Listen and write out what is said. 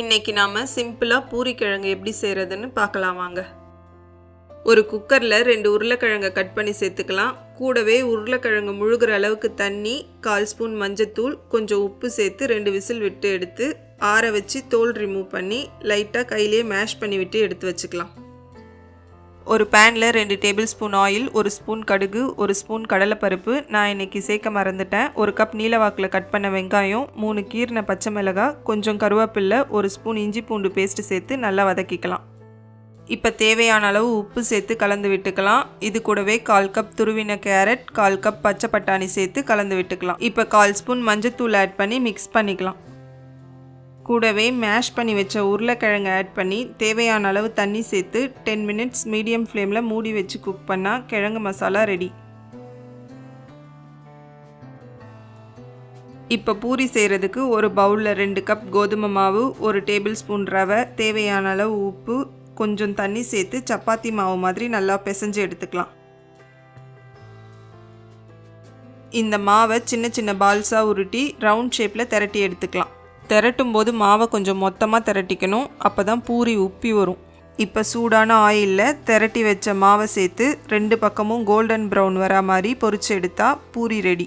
இன்னைக்கு நாம் சிம்பிளாக பூரிக்கிழங்கு எப்படி செய்கிறதுன்னு பார்க்கலாம் வாங்க. ஒரு குக்கரில் ரெண்டு உருளைக்கிழங்கை கட் பண்ணி சேர்த்துக்கலாம். கூடவே உருளைக்கிழங்கு முழுகிற அளவுக்கு தண்ணி கால் ஸ்பூன் மஞ்சத்தூள் கொஞ்சம் உப்பு சேர்த்து ரெண்டு விசில் விட்டு எடுத்து ஆற வச்சு தோல் ரிமூவ் பண்ணி லைட்டாக கையிலே மேஷ் பண்ணி விட்டு எடுத்து வச்சுக்கலாம். ஒரு பேனில் ரெண்டு டேபிள் ஸ்பூன் ஆயில் ஒரு ஸ்பூன் கடுகு ஒரு ஸ்பூன் கடலைப்பருப்பு. நான் இன்னைக்கு சேர்க்க மறந்துட்டேன். ஒரு கப் நீலவாக்கில் கட் பண்ண வெங்காயம் மூணு கீரண பச்சை மிளகாய் கொஞ்சம் கருவேப்பில்லை ஒரு ஸ்பூன் இஞ்சி பூண்டு பேஸ்ட்டு சேர்த்து நல்லா வதக்கிக்கலாம். இப்போ தேவையான அளவு உப்பு சேர்த்து கலந்து விட்டுக்கலாம். இது கூடவே கால் கப் துருவின கேரட் கால் கப் பச்சை பட்டாணி சேர்த்து கலந்து விட்டுக்கலாம். இப்போ கால் ஸ்பூன் மஞ்சத்தூள் ஆட் பண்ணி மிக்ஸ் பண்ணிக்கலாம். கூடவே மேஷ் பண்ணி வச்ச உருளைக்கிழங்கு ஆட் பண்ணி தேவையான அளவு தண்ணி சேர்த்து டென் மினிட்ஸ் மீடியம் ஃப்ளேமில் மூடி வச்சு குக் பண்ணால் கிழங்கு மசாலா ரெடி இப்போ பூரி செய்கிறதுக்கு ஒரு பவுலில் ரெண்டு கப் கோதுமை மாவு ஒரு டேபிள் ஸ்பூன் ரவை தேவையான அளவு உப்பு கொஞ்சம் தண்ணி சேர்த்து சப்பாத்தி மாவு மாதிரி நல்லா பிசைஞ்சு எடுத்துக்கலாம். இந்த மாவை சின்ன சின்ன பால்ஸாக உருட்டி ரவுண்ட் ஷேப்பில் திரட்டி எடுத்துக்கலாம். திரட்டும் போது மாவை கொஞ்சம் மொத்தமாக திரட்டிக்கணும். அப்போ தான் பூரி உப்பி வரும். இப்போ சூடான ஆயிலில் திரட்டி வச்ச மாவை சேர்த்து ரெண்டு பக்கமும் கோல்டன் ப்ரௌன் வர மாதிரி பொரிச்சு எடுத்தால் பூரி ரெடி